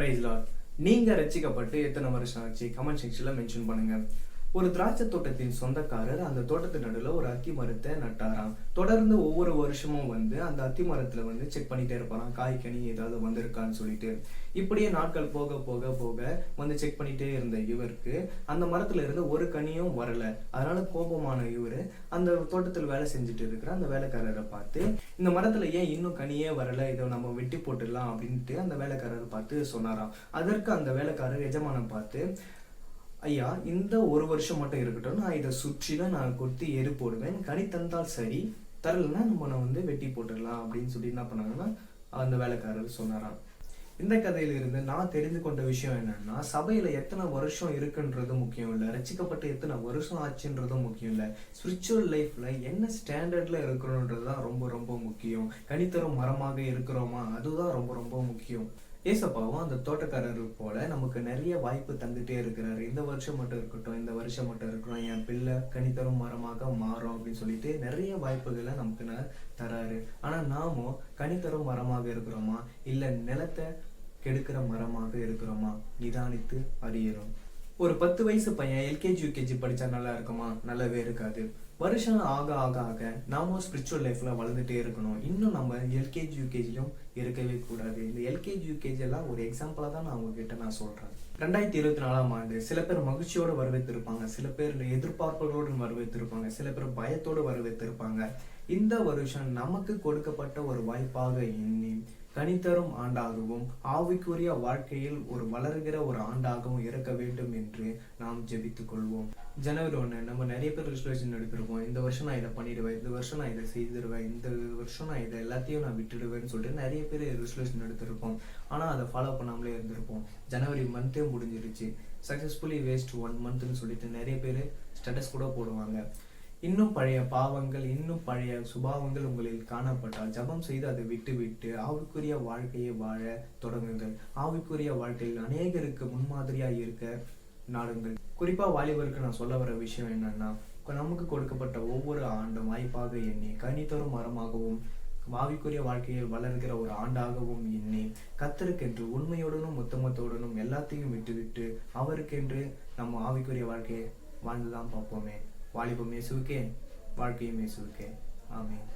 Price Lord நீங்க ரசிக்கப்பட்டு எத்தனை வருஷம் ஆச்சு? கமெண்ட் செக்ஷனில் மென்ஷன் பண்ணுங்க. ஒரு திராட்சை தோட்டத்தின் சொந்தக்காரர் அந்த தோட்டத்து நடுவில் ஒரு அத்தி மரத்தை நட்டாராம். தொடர்ந்து ஒவ்வொரு வருஷமும் வந்து அந்த அத்தி மரத்தில் வந்து செக் பண்ணிட்டே இருப்பாராம். காய்கனி ஏதாவது வந்திருக்கான்னு சொல்லிட்டு. இப்படியே நாட்கள் போக போக போக வந்து செக் பண்ணிட்டே இருந்த இவருக்கு அந்த மரத்துல இருந்து ஒரு கனியும் வரல. அதனால கோபமான இவர் அந்த தோட்டத்தில் வேலை செஞ்சுட்டு இருக்கிற அந்த வேலைக்காரரை பார்த்து இந்த மரத்துல ஏன் இன்னும் கனியே வரல? இதை நம்ம வெட்டி போட்டுடலாம். அப்படின்ட்டு அந்த வேலைக்காரரை பார்த்து சொன்னாராம். அதற்கு அந்த வேலைக்காரர் எஜமானம் பார்த்து ஐயா இந்த ஒரு வருஷம் மட்டும் இருக்கட்டும் நான் இதை சுற்றிலும் நான் கொத்தி எரு போடுவேன். கனி தந்தால் சரி தரலன்னா நம்ம நான் வந்து வெட்டி போட்டுடலாம் அப்படின்னு சொல்லி என்ன பண்ணாங்கன்னா அந்த வேலைக்காரர் சொன்னாராம். இந்த கதையிலிருந்து நான் தெரிந்து கொண்ட விஷயம் என்னன்னா சபையில எத்தனை வருஷம் இருக்குன்றது முக்கியம் இல்லை ரசிக்கப்பட்டு எத்தனை வருஷம் ஆச்சுன்றதும் முக்கியம் இல்லை. ஸ்பிரிச்சுவல் லைஃப்ல என்ன ஸ்டாண்டர்ட்ல இருக்கிறோன்றது தான் ரொம்ப ரொம்ப முக்கியம். கனித்தரும் மரமாக இருக்கிறோமா அதுதான் ரொம்ப ரொம்ப முக்கியம். ஏசப்பாவும் அந்த தோட்டக்காரர் போல நமக்கு நிறைய வாய்ப்பு தந்துட்டே இருக்கிறாரு. இந்த வருஷம் மட்டும் இருக்கட்டும் இந்த வருஷம் மட்டும் இருக்கட்டும் என் பிள்ளை கனித்தரும் மரமாக மாறும் அப்படின்னு சொல்லிட்டு நிறைய வாய்ப்புகளை நமக்கு தராரு. ஆனா நாமும் கனித்தரும் மரமாக இருக்கிறோமா? இல்ல நிலத்தை கெடுக்கிற மரமாக இருக்கிறோமா? நிதானித்து அறியறோம் ஒரு பத்து வயசு பையன் எல்கேஜி யூகேஜி படிச்சா நல்லா இருக்குமா? நல்லாவே இருக்காது. வருஷம் ஆக ஆக ஆக நாம ஸ்பிரிச்சுவல் லைஃப்ல வளர்ந்துட்டே இருக்கணும். இன்னும் நம்ம எல்கேஜி யூகேஜிலும் இருக்கவே கூடாது. இந்த எல்கேஜி யூகேஜி எல்லாம் ஒரு எக்ஸாம்பிளாக தான் நான் உங்ககிட்ட நான் சொல்றேன். ரெண்டாயிரத்தி இருபத்தி நாலாம் ஆண்டு சில பேர் மகிழ்ச்சியோட வரவேற்றிருப்பாங்க. சில பேர் எதிர்பார்ப்புகளோடு வரவேற்றிருப்பாங்க. சில பேர் பயத்தோடு வரவேற்றிருப்பாங்க. இந்த வருஷம் நமக்கு கொடுக்கப்பட்ட ஒரு வாய்ப்பாக எண்ணி கனித்தரும் ஆண்டாகவும் ஆவிக்குரிய வாழ்க்கையில் ஒரு வளர்கிற ஒரு ஆண்டாகவும் இருக்க வேண்டும் என்று நாம் ஜெபித்துக் கொள்வோம் ஜனவரி ஒன்று நம்ம நிறைய பேர் ரெசல்யூஷன் எடுத்திருக்கோம். இந்த வருஷம் நான் இதை பண்ணிடுவேன் இந்த வருஷம் நான் இதை செய்திருவேன் இந்த வருஷம் நான் இதை எல்லாத்தையும் நான் விட்டுடுவேன்னு சொல்லிட்டு நிறைய பேர் ரெசல்யூஷன் எடுத்திருப்போம். ஆனால் அதை ஃபாலோ பண்ணாமலே இருந்திருப்போம். ஜனவரி மந்த்தே முடிஞ்சிருச்சு. சக்ஸஸ்ஃபுல்லி வேஸ்ட் ஒன் மந்த்னு சொல்லிட்டு நிறைய பேர் ஸ்டேட்டஸ் கூட போடுவாங்க. இன்னும் பழைய பாவங்கள் இன்னும் பழைய சுபாவங்கள் உங்களில் காணப்பட்டால் ஜெபம் செய்து அதை விட்டுவிட்டு ஆவிக்குரிய வாழ்க்கையை வாழ தொடங்குங்கள். ஆவிக்குரிய வாழ்க்கையில் அநேகருக்கு முன்மாதிரியாக இருக்க நாடுங்கள். குறிப்பாக வாலிபருக்கு நான் சொல்ல வர விஷயம் என்னன்னா நமக்கு கொடுக்கப்பட்ட ஒவ்வொரு ஆண்டும் வாய்ப்பாக எண்ணி கனித்தரும் மரமாகவும் ஆவிக்குரிய வாழ்க்கையில் வளர்கிற ஒரு ஆண்டாகவும் எண்ணி கத்தருக்கென்று உண்மையோடனும் முத்தமத்தோடனும் எல்லாத்தையும் விட்டுவிட்டு அவருக்கென்று நம்ம ஆவிக்குரிய வாழ்க்கையை வாழ்ந்துதான் பார்ப்போமே. வாலிபம் இயேசுவுக்கே வாழ்க்கையும் இயேசுவுக்கே. ஆமீன்.